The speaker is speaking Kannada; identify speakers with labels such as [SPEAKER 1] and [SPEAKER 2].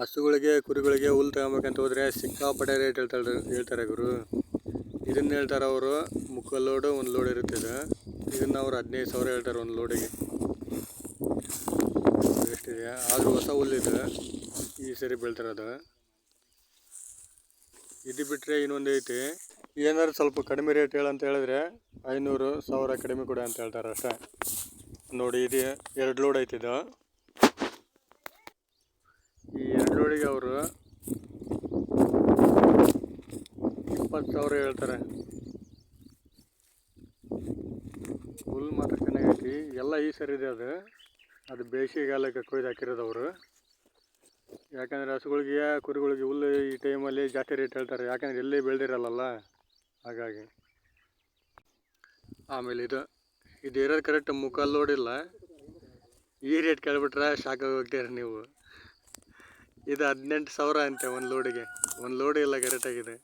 [SPEAKER 1] ಹಸುಗಳಿಗೆ, ಕುರಿಗಳಿಗೆ ಹುಲ್ಲು ತಗೊಬೇಕಂತ ಹೋದ್ರೆ ಸಿಕ್ಕಾಪಟ್ಟೆ ರೇಟ್ ಹೇಳ್ತಾರೆ ಹೇಳ್ತಾರೆ ಗುರು. ಇದನ್ನ ಹೇಳ್ತಾರೆ ಅವರು, ಮುಕ್ಕಾಲು ಲೋಡು ಒಂದು ಲೋಡ್ ಇರುತ್ತೆ ಇದು. ಇದನ್ನ ಅವ್ರು ಹದಿನೈದು ಸಾವಿರ ಹೇಳ್ತಾರೆ ಒಂದು ಲೋಡಿಗೆ ಎಷ್ಟಿದೆ ಆದರೂ ಹೊಸ ಹುಲ್ಲಿದೆ ಈ ಸರಿ ಬೆಳ್ತಾರದು ಇದು ಬಿಟ್ಟರೆ ಇನ್ನೊಂದು ಐತಿ. ಏನಾದ್ರು ಸ್ವಲ್ಪ ಕಡಿಮೆ ರೇಟ್ ಹೇಳಂತ ಹೇಳಿದ್ರೆ ಐನೂರು ಸಾವಿರ ಕಡಿಮೆ ಕೊಡ ಅಂತ ಹೇಳ್ತಾರೆ ಅಷ್ಟೇ. ನೋಡಿ, ಇದು ಎರಡು ಲೋಡ್ ಐತಿದು ಈ ಅವರು ಇಪ್ಪತ್ತು ಸಾವಿರ ಹೇಳ್ತಾರೆ. ಹುಲ್ ಮಾತ್ರ ಚೆನ್ನಾಗೈತಿ. ಎಲ್ಲ ಈ ಸರಿ ಇದೆ ಅದು. ಅದು ಬೇಸಿಗೆಗಾಲಕ್ಕೆ ಕೊಯ್ದು ಹಾಕಿರೋದು ಅವರು. ಯಾಕಂದರೆ ಹಸುಗಳಿಗೆ, ಕುರಿಗಳಿಗೆ ಹುಲ್ಲು ಈ ಟೈಮಲ್ಲಿ ಜಾಸ್ತಿ ರೇಟ್ ಹೇಳ್ತಾರೆ. ಯಾಕಂದರೆ ಎಲ್ಲಿ ಬೆಳೆದಿರಲ್ಲ ಹಾಗಾಗಿ. ಆಮೇಲೆ ಇದು ಇದು ಇರೋದು ಕರೆಕ್ಟ್ ಮುಖ ನೋಡಿಲ್ಲ ಈ ರೇಟ್ ಕೇಳ್ಬಿಟ್ರೆ ಶಾಖ ಹೋಗ್ತೀರಿ ನೀವು. ಇದು ಹದಿನೆಂಟು ಸಾವಿರ ಅಂತೆ ಒಂದು ಲೋಡಿಗೆ ಒಂದು ಲೋಡ್ ಇಲ್ಲ ಕರೆಕ್ಟಾಗಿದೆ